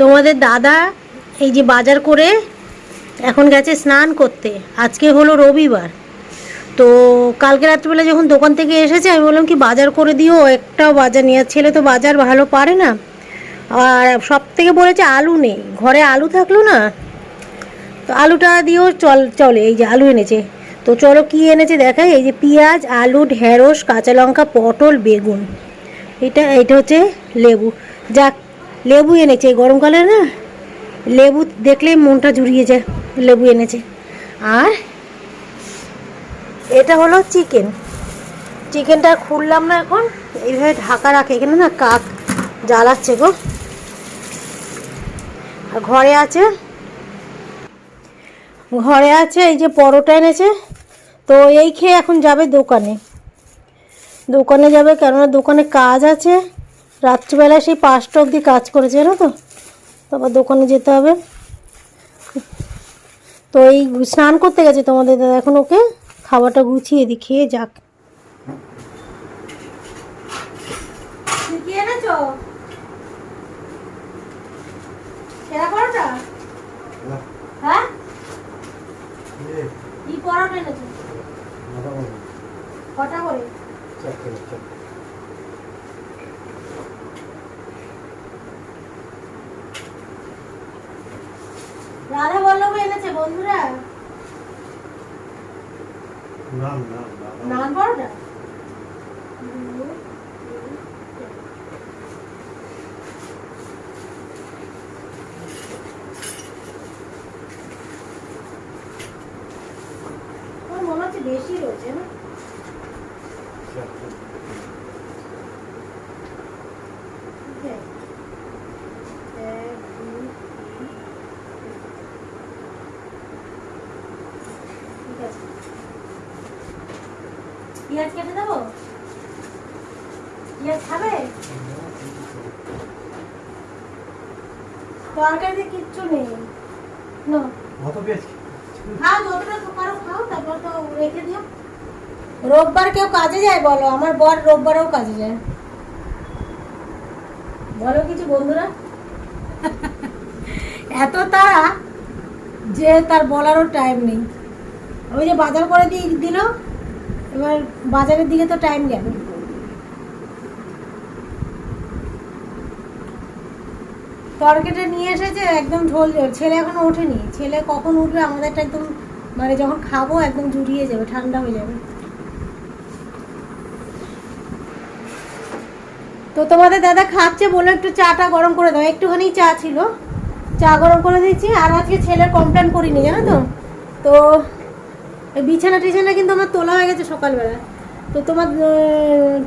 তোমাদের দাদা এই যে বাজার করে এখন গেছে স্নান করতে। আজকে হলো রবিবার। তো কালকে রাত্রিবেলা যখন দোকান থেকে এসেছে, আমি বললাম কি বাজার করে দিও, একটাও বাজার নিয়ে ছেলে তো বাজার ভালো পারে না। আর সব থেকে বলেছে আলু নেই। ঘরে আলু থাকল না, তো আলুটা দিয়েও চল, চলে। এই যে আলু এনেছে। তো চলো কি এনেছে দেখাই। এই যে পেঁয়াজ, আলু, ঢেঁড়স, কাঁচা লঙ্কা, পটল, বেগুন। এটা এটা হচ্ছে লেবু। যাক লেবু এনেছে, এই গরমকালে না, লেবু দেখলেই মনটা জুড়িয়ে যায়, লেবু এনেছে। আর এটা হলো চিকেন। চিকেনটা খুললাম না এখন, এইভাবে ঢাকা রাখে, এখানে না কাক জ্বালাচ্ছে গো। আর ঘরে আছে ঘরে আছে এই যে পরোটা এনেছে, তো এই খেয়ে এখন যাবে দোকানে। দোকানে যাবে কেননা দোকানে কাজ আছে। রাত্রিবেলা সেই পাঁচটা অবধি কাজ করেছে, জানো তো? তারপর দোকানে যেতে হবে। তো এই স্নান করতে গেছে তোমাদের দাদা এখন ওকে। খাবারটা গুছিয়ে দিই খেয়ে যাক কি এনেছো সেরা পরোটা হ্যাঁ কি পরোটা এনেছো কটা করে রাধা বল্লভ এনেছে বন্ধুরা নান পরোটা আমার মনে হচ্ছে বেশি রয়েছে না ঠিক আছে। এক, দুই, তিন। ঠিক আছে। পেঁয়াজ কেটে দেবো? পেঁয়াজ খাবে? তরকারিতে কিচ্ছু নেই। না। খাও যতটা তো পারো খাও তারপর তো রেখে দিও। রোববার কেউ কাজে যায় বলো? আমার বর রোববারেও কাজে যায়। বলো কিছু বন্ধুরা? এত তারা যে তার বলারও টাইম নেই। ওই যে বাজার করে দিয়ে দিল এবার বাজারের দিকে তো টাইম যাবে তরকারিটা নিয়ে এসেছে, একদম ঝোল ছেলে এখনও ওঠেনি। ছেলে কখন উঠবে আমাদেরটা একদম মানে যখন খাব একদম জুড়িয়ে যাবে, ঠান্ডা হয়ে যাবে। তো তোমাদের দাদা খাচ্ছে বলে একটু চাটা গরম করে দাও, একটুখানি চা ছিল। চা গরম করে দিয়েছি, আর আজকে ছেলের কমপ্লেন করিনি, জানো তো? তো বিছানা টিছানা কিন্তু আমার তোলা হয়ে গেছে সকালবেলা। তো তোমার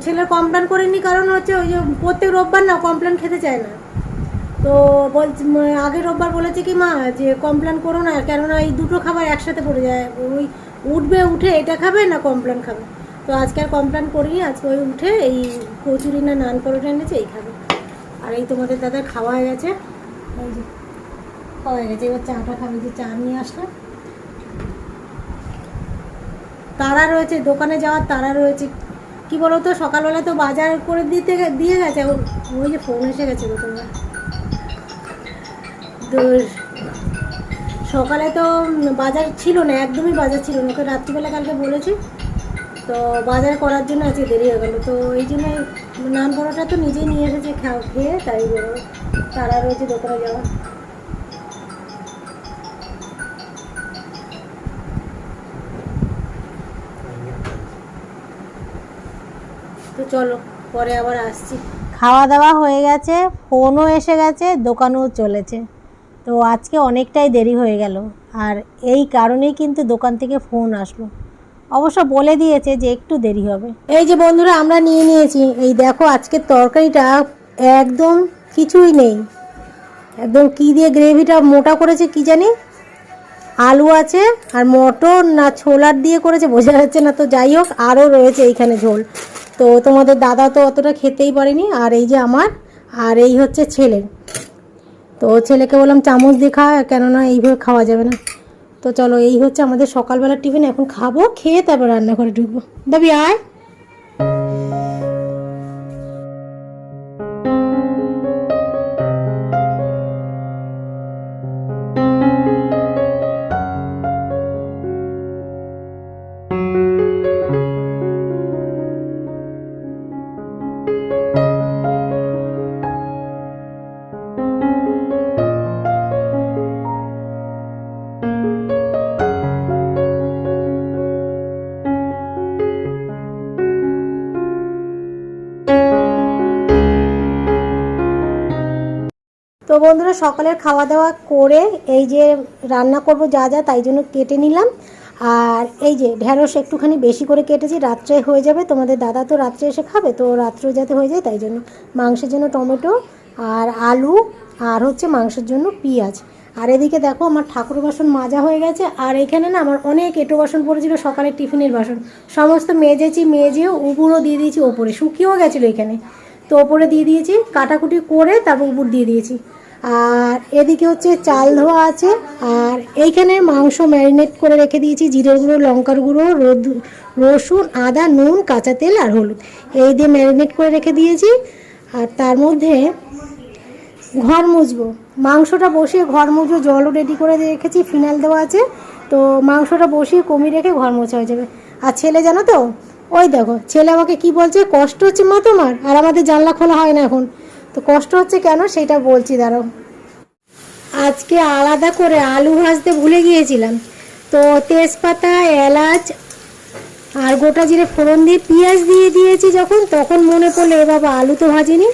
ছেলের কমপ্লেন করিনি কারণ হচ্ছে ওই যে প্রত্যেক রোববার না কমপ্লেন খেতে চায় না। তো বলছি আগে রোববার বলেছে কি, মা, যে কমপ্লেন করো না, কেননা এই দুটো খাবার একসাথে পড়ে যায়। ওই উঠবে উঠে এটা খাবে না কমপ্লেন খাবে? তো আজকে আর কমপ্লেন করিনি, আজকে ওই উঠে এই কচুরি না নান পরোটা এনেছে, এই খাবে। আর এই তোমাদের দাদার খাওয়া হয়ে গেছে। খাওয়া হয়ে গেছে, এবার চাটা খাবে, যে চা নিয়ে আসলাম। তারা রয়েছে, দোকানে যাওয়ার তারা রয়েছে। কি বলতো, সকালবেলা তো বাজার করে দিতে দিয়ে গেছে। ওই যে ফোন এসে গেছে গো তোমার তো সকালে তো বাজার ছিল না, একদমই বাজার ছিল না। ওকে রাত্রিবেলা কালকে বলেছি। তো বাজার করার জন্য আজকে দেরি হয়ে গেলো। তো এই জন্য নান পরোটা তো নিজেই নিয়ে এসেছে খেয়ে, তাই বেরো তারা রয়েছে দোকানে যাওয়া চলো পরে আবার আসছি। খাওয়া দাওয়া হয়ে গেছে ফোনও এসে গেছে দোকানও চলেছে। তো আজকে অনেকটাই দেরি হয়ে গেল আর এই কারণেই কিন্তু দোকান থেকে ফোন আসলো। অবশ্য বলে দিয়েছে যে একটু দেরি হবে। এই যে বন্ধুরা আমরা নিয়ে নিয়েছি। এই দেখো আজকের তরকারিটা একদম কিছুই নেই। একদম কি দিয়ে গ্রেভিটা মোটা করেছে কি জানি? আলু আছে আর মটর না ছোলার দিয়ে করেছে, বোঝা যাচ্ছে না। তো যাই হোক আরও রয়েছে এইখানে ঝোল। তো তোমাদের দাদা তো অতটা খেতেই পারেনি, আর এই যে আমার, আর এই হচ্ছে ছেলের তো ছেলেকে বললাম, চামচ দিয়ে খা, কেননা এইভাবে খাওয়া যাবে না। তো চলো, এই হচ্ছে আমাদের সকালবেলার টিফিন। এখন খাব, খেয়ে তারপর রান্নাঘরে ঢুকবো। দাবি, আয়। বন্ধুরা, সকালের খাওয়া দাওয়া করে এই যে রান্না করব যা যা, তাই জন্য কেটে নিলাম। আর এই যে ঢ্যাঁড়স একটুখানি বেশি করে কেটেছি, রাত্রে হয়ে যাবে। তোমাদের দাদা তো রাত্রে এসে খাবে, তো রাত্রে যাতে হয়ে যায়, তাই জন্য মাংসের জন্য টমেটো আর আলু আর হচ্ছে মাংসের জন্য পেঁয়াজ। আর এদিকে দেখো, আমার ঠাকুর বাসন মাজা হয়ে গেছে। আর এখানে না আমার অনেক এঁটো বাসন পড়েছিল, সকালের টিফিনের বাসন। সমস্ত মেজেছি, মেজেও উপুরও দিয়ে দিয়েছি ওপরে, শুকিয়েও গেছিল এখানে। তো ওপরে দিয়ে দিয়েছি, কাটাকুটি করে তারপর উপর দিয়ে দিয়েছি। আর এদিকে হচ্ছে চাল ধোয়া আছে, আর এইখানে মাংস ম্যারিনেট করে রেখে দিয়েছি, জিরের গুঁড়ো, লঙ্কার গুঁড়ো, রোদ রসুন, আদা, নুন, কাঁচা তেল আর হলুদ। এই দিয়ে ম্যারিনেট করে রেখে দিয়েছি, আর তার মধ্যে ঘর মুছবো। মাংসটা বসিয়ে ঘর মুছবো, জলও রেডি করে রেখেছি, ফিনাইল দেওয়া আছে, তো মাংসটা বসিয়ে কমিয়ে রেখে ঘর মোছা হয়ে যাবে। আর ছেলে জানো তো? ওই দেখো, ছেলে আমাকে কি বলছে, কষ্ট হচ্ছে মা তোমার, আর আমাদের জানলা খোলা হয় না এখন। তো কষ্ট হচ্ছে কেন সেটা বলছি, দাঁড়াও। আজকে আলাদা করে আলু ভাজতে ভুলে গিয়েছিলাম। তো তেজপাতা, এলাচ আর গোটা জিরে ফোড়ন দিয়ে পেঁয়াজ দিয়ে দিয়েছি যখন, তখন মনে পড়ল এ বাবা আলু তো ভাজিনি।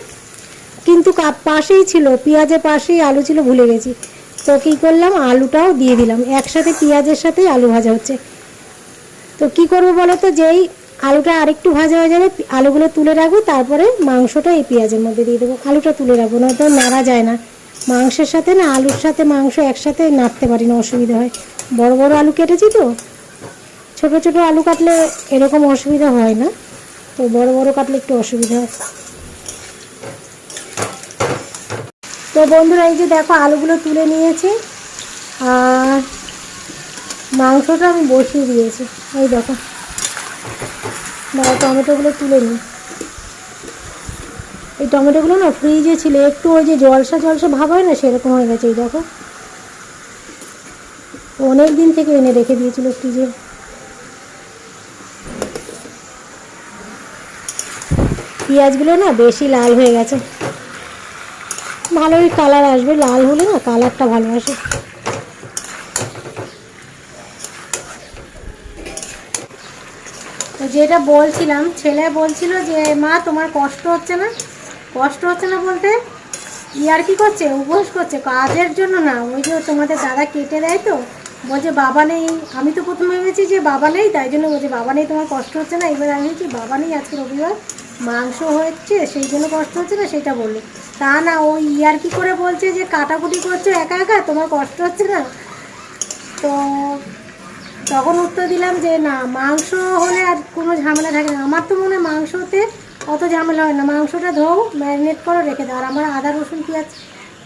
কিন্তু কাপ- পাশেই ছিল, পেঁয়াজের পাশেই আলু ছিল, ভুলে গেছি। তো কী করলাম? আলুটাও দিয়ে দিলাম। একসাথে পেঁয়াজের সাথেই আলু ভাজা হচ্ছে। তো কি করব বলো তো? যেই আলুটা আরেকটু ভাজা হয়ে যাবে আলুগুলো তুলে রাখব, তারপরে মাংসটা এই পেঁয়াজের মধ্যে দিয়ে দেবো। আলুটা তুলে রাখব না তো নাড়া যায় না। মাংসের সাথে না, আলুর সাথে মাংস একসাথে নাড়তে পারি না, অসুবিধা হয়। বড় বড় আলু কেটেছি তো, ছোট ছোট আলু কাটলে এরকম অসুবিধা হয় না। তো বড় বড় কাটলে একটু অসুবিধা হয়। তো বন্ধুরা, এই যে দেখো আলুগুলো তুলে নিয়েছি, আর মাংসটা আমি বসিয়ে দিয়েছি। এই দেখো। দাঁড়া টমেটোগুলো তুলে নিই। এই টমেটোগুলো না ফ্রিজে ছিল, একটু ওই যে জলসা জলসা ভাব হয় না, সেরকম হয়ে গেছে, এই দেখো। অনেক দিন থেকে এনে রেখে দিয়েছিল ফ্রিজে পেঁয়াজগুলো না বেশি লাল হয়ে গেছে। ভালোই কালার আসবে, লাল হলে না কালারটা ভালো আসে। যেটা বলছিলাম, ছেলে বলছিল যে, মা, তোমার কষ্ট হচ্ছে না? কষ্ট হচ্ছে না বলতে ইয়ার কি করছে? উপোস করছে। কাজের জন্য না। ওই যে তোমাদের দাদা কেটে দেয় তো, বলছে, বাবা নেই। আমি তো প্রথমে ভেবেছি যে, বাবা নেই। তাই জন্য বলছে, বাবা নেই, তোমার কষ্ট হচ্ছে না? এবার আমি ভেবেছি বাবা নেই, আজকে রবিবার মাংস হচ্ছে, সেই জন্য কষ্ট হচ্ছে না? সেটা বলল। তা না ওই ইয়ার কি করে বলছে যে, কাটাকুটি করছ একা একা? তোমার কষ্ট হচ্ছে না? তো তখন উত্তর দিলাম যে না, মাংস হলে আর কোনো ঝামেলা থাকে না। আমার তো মনে হয় মাংসতে অত ঝামেলা হয় না। মাংসটা ধোও, ম্যারিনেট করে, রেখে দাও। আর আমার আদা, রসুন, পেঁয়াজ,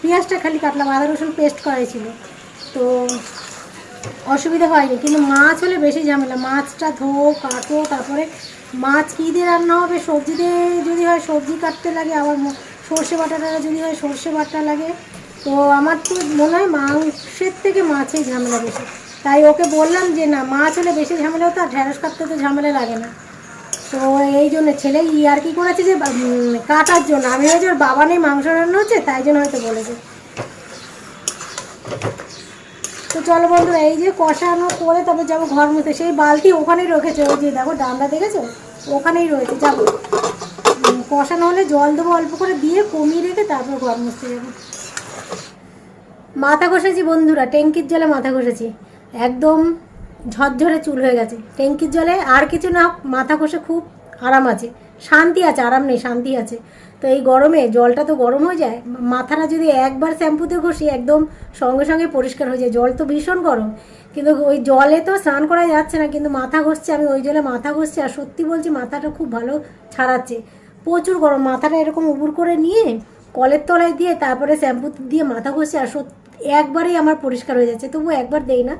পেঁয়াজটা খালি কাটলাম। আদা, রসুন পেস্ট করাই ছিল তো অসুবিধা হয়নি। কিন্তু মাছ হলে বেশি ঝামেলা। মাছটা ধোও, কাটো, তারপরে মাছ কী দিয়ে রান্না হবে? সবজি দিয়ে যদি হয় সবজি কাটতে লাগে। আবার সর্ষে বাটাটা যদি হয় সর্ষে বাটা লাগে। তো আমার তো মনে হয় মাংসের থেকে মাছের ঝামেলা বেশি। তাই ওকে বললাম যে, না মাছ হলে বেশি ঝামেলা হতো আর ঢেঁড়স কাটতে তো ঝামেলা লাগে না। তো এই জন্য ছেলে ইয়ার কি করেছে যে কাটার জন্য। আমি হয়েছে ওর বাবা নেই, মাংস রান্না হচ্ছে, তাই জন্য হয়তো বলেছে। তো চলো বন্ধুরা, এই যে কষানো করে তবে যাব ঘর মধ্যে সেই বালতি ওখানেই রেখেছে, ওই যে দেখো ডান্ডা দেখেছ? ওখানেই রয়েছে, যাব। কষানো হলে জল দেবো অল্প করে, দিয়ে কমিয়ে রেখে তারপর ঘর মুছতে যাব। মাথা ঘষেছি বন্ধুরা, ট্যাঙ্কির জলে মাথা ঘষেছি। একদম ঝরঝরে চুল হয়ে গেছে। ট্যাঙ্কির জলে আর কিছু না মাথা ঘষে খুব আরাম আছে। শান্তি আছে, আরাম নেই, শান্তি আছে। তো এই গরমে জলটা তো গরম হয়ে যায়, মাথাটা যদি একবার শ্যাম্পুতে ঘষি, একদম সঙ্গে সঙ্গে পরিষ্কার হয়ে যায়। জল তো ভীষণ গরম। কিন্তু ওই জলে তো স্নান করা যাচ্ছে না, কিন্তু মাথা ঘষছে, আমি ওই জলে মাথা ঘষছি আর সত্যি বলছি মাথাটা খুব ভালো ছাড়াচ্ছে। প্রচুর গরম, মাথাটা এরকম উবুর করে নিয়ে কলের তলায় দিয়ে তারপরে শ্যাম্পু দিয়ে মাথা ঘষে আর সত্যি একবারেই আমার পরিষ্কার হয়ে যাচ্ছে। তবু একবার দেই না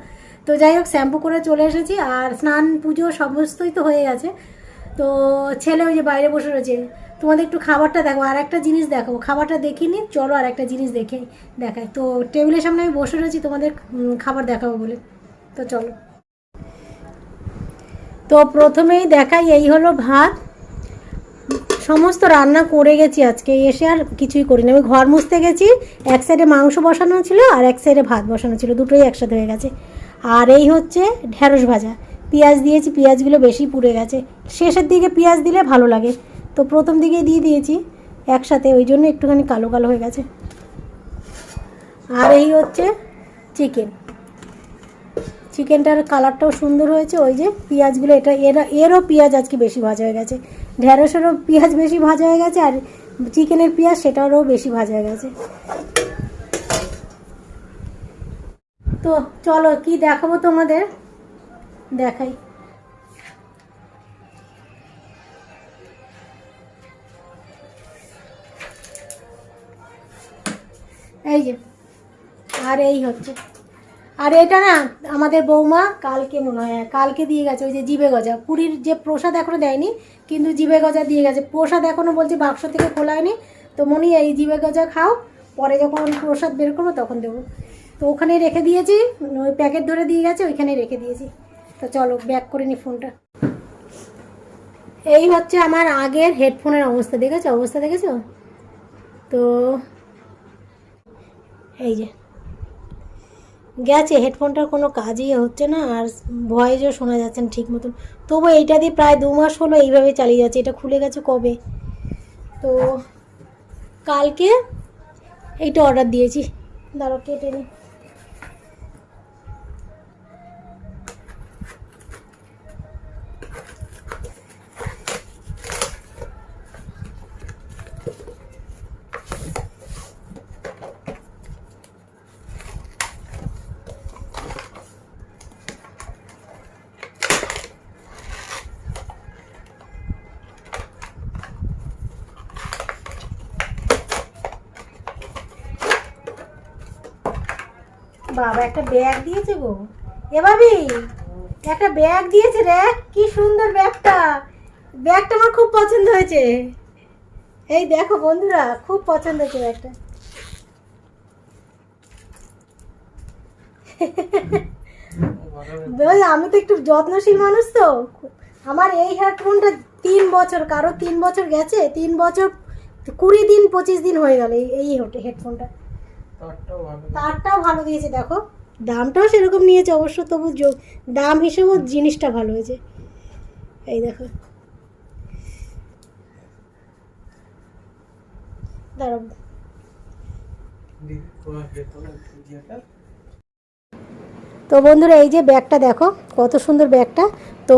তো যাই হোক শ্যাম্পু করে চলে এসেছি আর স্নান, পুজো সমস্তই তো হয়ে গেছে। তো ছেলে ওই যে বাইরে বসে রয়েছে, তোমাদের একটু খাবারটা দেখো, আর একটা জিনিস দেখো, খাবারটা দেখিনি, চলো আর একটা জিনিস দেখে দেখাই। তো টেবিলের সামনে আমি বসে রয়েছি, তোমাদের খাবার দেখাবো বলে। তো চলো। তো প্রথমেই দেখাই, এই হলো ভাত। সমস্ত রান্না করে গেছি আজকে, এসে আর কিছুই করিনি। আমি ঘর মুছতে গেছি, এক সাইডে মাংস বসানো ছিল আর এক সাইডে ভাত বসানো ছিল, দুটোই একসাথে হয়ে গেছে। আর এই হচ্ছে ঢ্যাঁড়স ভাজা। পেঁয়াজ দিয়েছি, পেঁয়াজগুলো বেশি পুড়ে গেছে। শেষের দিকে পেঁয়াজ দিলে ভালো লাগে। তো প্রথম দিকে দিয়ে দিয়েছি একসাথে, ওই জন্য একটুখানি কালো কালো হয়ে গেছে। আর এই হচ্ছে চিকেন। চিকেনটার কালারটাও সুন্দর হয়েছে, ওই যে পেঁয়াজগুলো, এটা এরা, এরও পেঁয়াজ আজকে বেশি ভাজা হয়ে গেছে। ঢ্যাঁড়সেরও পেঁয়াজ বেশি ভাজা হয়ে গেছে আর চিকেনের পেঁয়াজ সেটারও বেশি ভাজা হয়ে গেছে। তো চলো কি দেখাবো তোমাদের? দেখাই। এই যে আর এই হচ্ছে। আর এটা না আমাদের বৌমা কালকে মনে হয় হ্যাঁ, কালকে দিয়ে গেছে ওই যে জিবে গজা। পুরীর যে প্রসাদ এখনও দেয়নি কিন্তু জিবে গজা দিয়ে গেছে। প্রসাদ এখনও বলছে বাক্স থেকে খোলা হয়নি। তো মনি এই জিবে গজা খাও পরে যখন প্রসাদ বের করব তখন দেবো। তো ওখানেই রেখে দিয়েছি, ওই প্যাকেট ধরে দিয়ে গেছে, ওইখানেই রেখে দিয়েছি। তো চলো ব্যাক করে নি ফোনটা এই হচ্ছে আমার আগের হেডফোনের অবস্থা, দেখেছ? অবস্থা দেখেছ? তো এই যে, গেছে হেডফোনটার কোনো কাজই হচ্ছে না, আর ভয়েসও শোনা যাচ্ছে না ঠিক মতন। তবু এইটা দিয়ে প্রায় দু মাস হলো এইভাবে চালিয়ে যাচ্ছে, এটা খুলে গেছে কবে? তো কালকে এইটা অর্ডার দিয়েছি। দাঁড়ো কেটে নিই বাবা, একটা ব্যাগ দিয়েছে গো। এ ভাবি, একটা ব্যাগ দিয়েছে রে, কি সুন্দর ব্যাগটা ব্যাগটা আমার খুব পছন্দ হয়েছে। এই দেখো বন্ধুরা, খুব পছন্দ হয়েছে ব্যাগটা আমি তো একটু যত্নশীল মানুষ তো। আমার এই হেডফোনটা তিন বছর, কারও তিন বছর গেছে, তিন বছর কুড়ি দিন, পঁচিশ দিন হয়ে গেল এই হেডফোনটা তারটাও ভালো দিয়েছে। দেখো। দামটাও সেরকম নিয়েছে অবশ্য তবু যোগ- দাম হিসেবেও জিনিসটা ভালো হয়েছে। এই দেখো। দাঁড়াও। তো বন্ধুরা এই যে ব্যাগটা দেখো কত সুন্দর ব্যাগটা। তো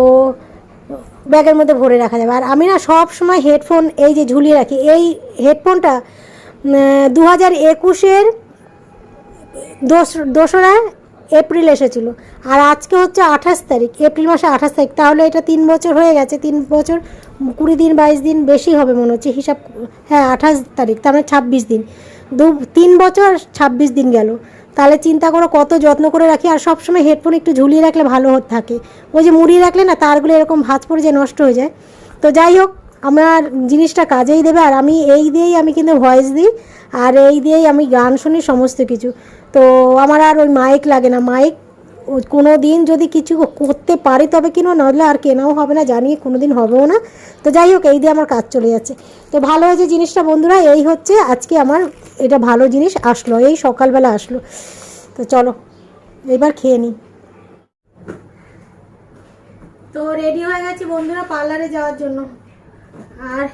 ব্যাগের মধ্যে ভরে রাখা যাবে। আর আমি না সব সময় হেডফোন এই যে ঝুলিয়ে রাখি। এই হেডফোনটা দু হাজার একুশের দোসরা এপ্রিল এসেছিল। আর আজকে হচ্ছে আঠাশ তারিখ, এপ্রিল মাসে আঠাশ তারিখ। তাহলে এটা তিন বছর হয়ে গেছে, তিন বছর, কুড়ি দিন, বাইশ দিন বেশি হবে মনে হচ্ছে, হিসাব হ্যাঁ আঠাশ তারিখ, তার মানে ছাব্বিশ দিন। দু, তিন বছর ছাব্বিশ দিন গেল। তাহলে চিন্তা করো কত যত্ন করে রাখি, আর সবসময় হেডফোন একটু ঝুলিয়ে রাখলে ভালো থাকে। ওই যে মুড়িয়ে রাখলে না, তারগুলো এরকম ভাঁজ পড়ে যায়, নষ্ট হয়ে যায়। তো যাই হোক আমার জিনিসটা কাজেই দেবে আর আমি এই দিয়েই আমি কিন্তু ভয়েস দিই আর এই দিয়েই আমি গান শুনি সমস্ত কিছু। তো আমার আর ওই মাইক লাগে না। মাইক কোনো দিন যদি কিছু করতে পারি তবে কিনো, নাহলে আর কেনাও হবে না, জানি কোনো দিন হবেও না। তো যাই হোক, এই দিয়ে আমার কাজ চলে যাচ্ছে। তো ভালো হয়েছে জিনিসটা বন্ধুরা, এই হচ্ছে আজকে আমার এটা ভালো জিনিস আসলো, এই সকালবেলা আসলো। তো চলো, এবার খেয়ে নিই। তো রেডি হয়ে গেছি বন্ধুরা পার্লারে যাওয়ার জন্য। আর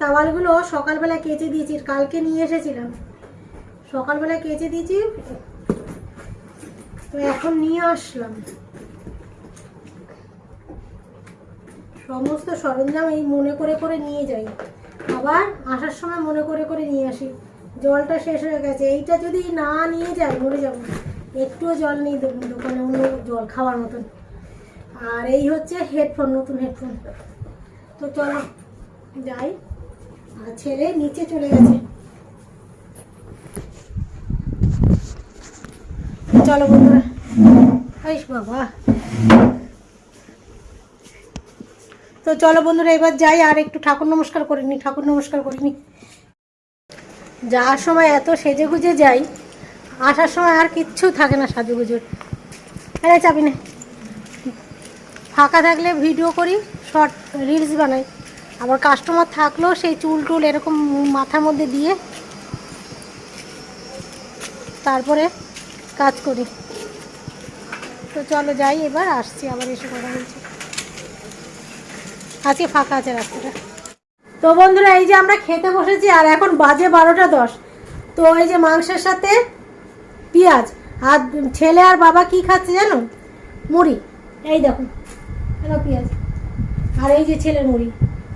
তাওয়ালগুলো সকালবেলা কেচে দিয়েছি, কালকে নিয়ে এসেছিলাম। সকালবেলা কেচে দিয়েছি, তো এখন নিয়ে আসলাম। সমস্ত সরঞ্জাম এই মনে করে করে নিয়ে যাই। আবার আসার সময় মনে করে করে নিয়ে আসি। জলটা শেষ হয়ে গেছে। এইটা যদি না নিয়ে যাই, মরে যাব। একটুও জল নেই দোকানে, অন্য জল খাওয়ার মতন। আর এই হচ্ছে হেডফোন নতুন হেডফোন তো চলো। যাই আর ছেলে নিচে চলে গেছে। চলো বন্ধুরা। আইস বাবা। তো চলো বন্ধুরা, এবার যাই, আর একটু ঠাকুর নমস্কার করে নি, ঠাকুর নমস্কার করে নি। যাওয়ার সময় এত সেজে গুজে যাই, আসার সময় আর কিচ্ছু থাকে না সাজুগুজুর। আরে চাবি না। ফাঁকা থাকলে ভিডিও করি, শর্ট রিলস বানাই। আবার কাস্টমার থাকলেও সেই চুল টুল এরকম মাথার মধ্যে দিয়ে তারপরে কাজ করি। তো চলো যাই এবার, আসছি আবার এসে কথা বলছি। আজকে ফাঁকা আছে রাস্তাটা। তো বন্ধুরা, এই যে আমরা খেতে বসেছি আর এখন বাজে বারোটা দশ। তো এই যে মাংসের সাথে পেঁয়াজ আর ছেলে আর বাবা কি খাচ্ছে জানো? মুড়ি। এই দেখো পেঁয়াজ। আর এই যে ছেলের মুড়ি।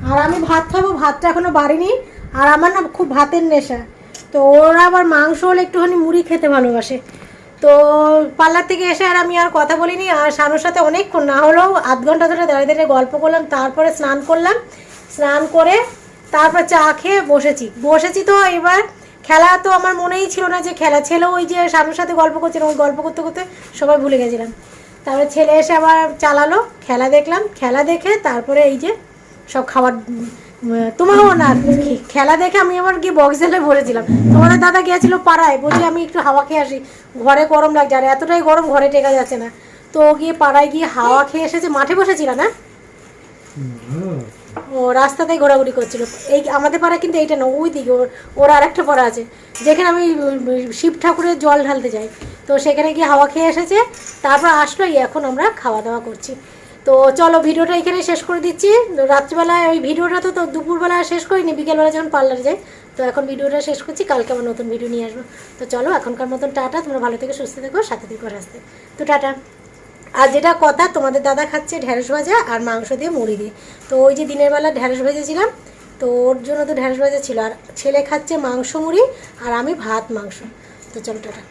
আর আমি ভাত খাব, ভাতটা এখনও বাড়িনি। আর আমার না খুব ভাতের নেশা। তো ওরা আবার মাংস হলে একটুখানি মুড়ি খেতে ভালোবাসে। তো পার্লার থেকে এসে আর আমি আর কথা বলিনি। আর শানুর সাথে অনেকক্ষণ না হলেও আধ ঘণ্টা ধরে দাঁড়িয়ে দাঁড়িয়ে গল্প করলাম। তারপরে স্নান করলাম। স্নান করে তারপর চা খেয়ে বসেছি। বসেছি তো এবার খেলা তো আমার মনেই ছিল না যে খেলা। ছেলে ওই যে শানুর সাথে গল্প করছিলাম ওই গল্প করতে করতে সবাই ভুলে গেছিলাম। তারপরে ছেলে এসে আবার চালালো। খেলা দেখলাম। খেলা দেখে তারপরে এই যে সব খাবার তোমারও না খেলা দেখে আমি আবার গিয়ে বক্স জেলে ভরেছিলাম। তোমাদের দাদা গিয়েছিল পাড়ায় বলছি আমি একটু হাওয়া খেয়ে আসি। ঘরে গরম লাগছে আর এতটাই গরম ঘরে টেকা যাচ্ছে না। তো গিয়ে পাড়ায় গিয়ে হাওয়া খেয়ে এসেছে মাঠে বসেছিল না? ও রাস্তাতেই ঘোরাঘুরি করছিল। এই আমাদের পাড়া কিন্তু এইটা না ওই দিকে ওর ওর আর একটা পাড়া আছে। যেখানে আমি শিব ঠাকুরের জল ঢালতে যাই। তো সেখানে গিয়ে হাওয়া খেয়ে এসেছে তারপর আসলো এখন আমরা খাওয়া দাওয়া করছি। তো চলো ভিডিওটা এখানে শেষ করে দিচ্ছি। রাত্রিবেলায় ওই ভিডিওটা তো দুপুরবেলা শেষ করিনি, বিকেলবেলা যখন পার্লারে যাই, তো এখন ভিডিওটা শেষ করছি, কালকে আবার নতুন ভিডিও নিয়ে আসব। তো চলো এখনকার মতন টাটা, তোমরা ভালো থেকে, সুস্থ থেকো, সাথে থেকো আসতে তো টাটা। আর যেটা কথা, তোমাদের দাদা খাচ্ছে ঢ্যাঁড়স ভাজা আর মাংস দিয়ে মুড়ি দিয়ে। তো ওই যে দিনের বেলা ঢ্যাঁড়স ভেজেছিলাম, তো ওর জন্য তো ঢ্যাঁড়স ভাজা ছিল। আর ছেলে খাচ্ছে মাংস মুড়ি আর আমি ভাত মাংস। তো চলো টাটা।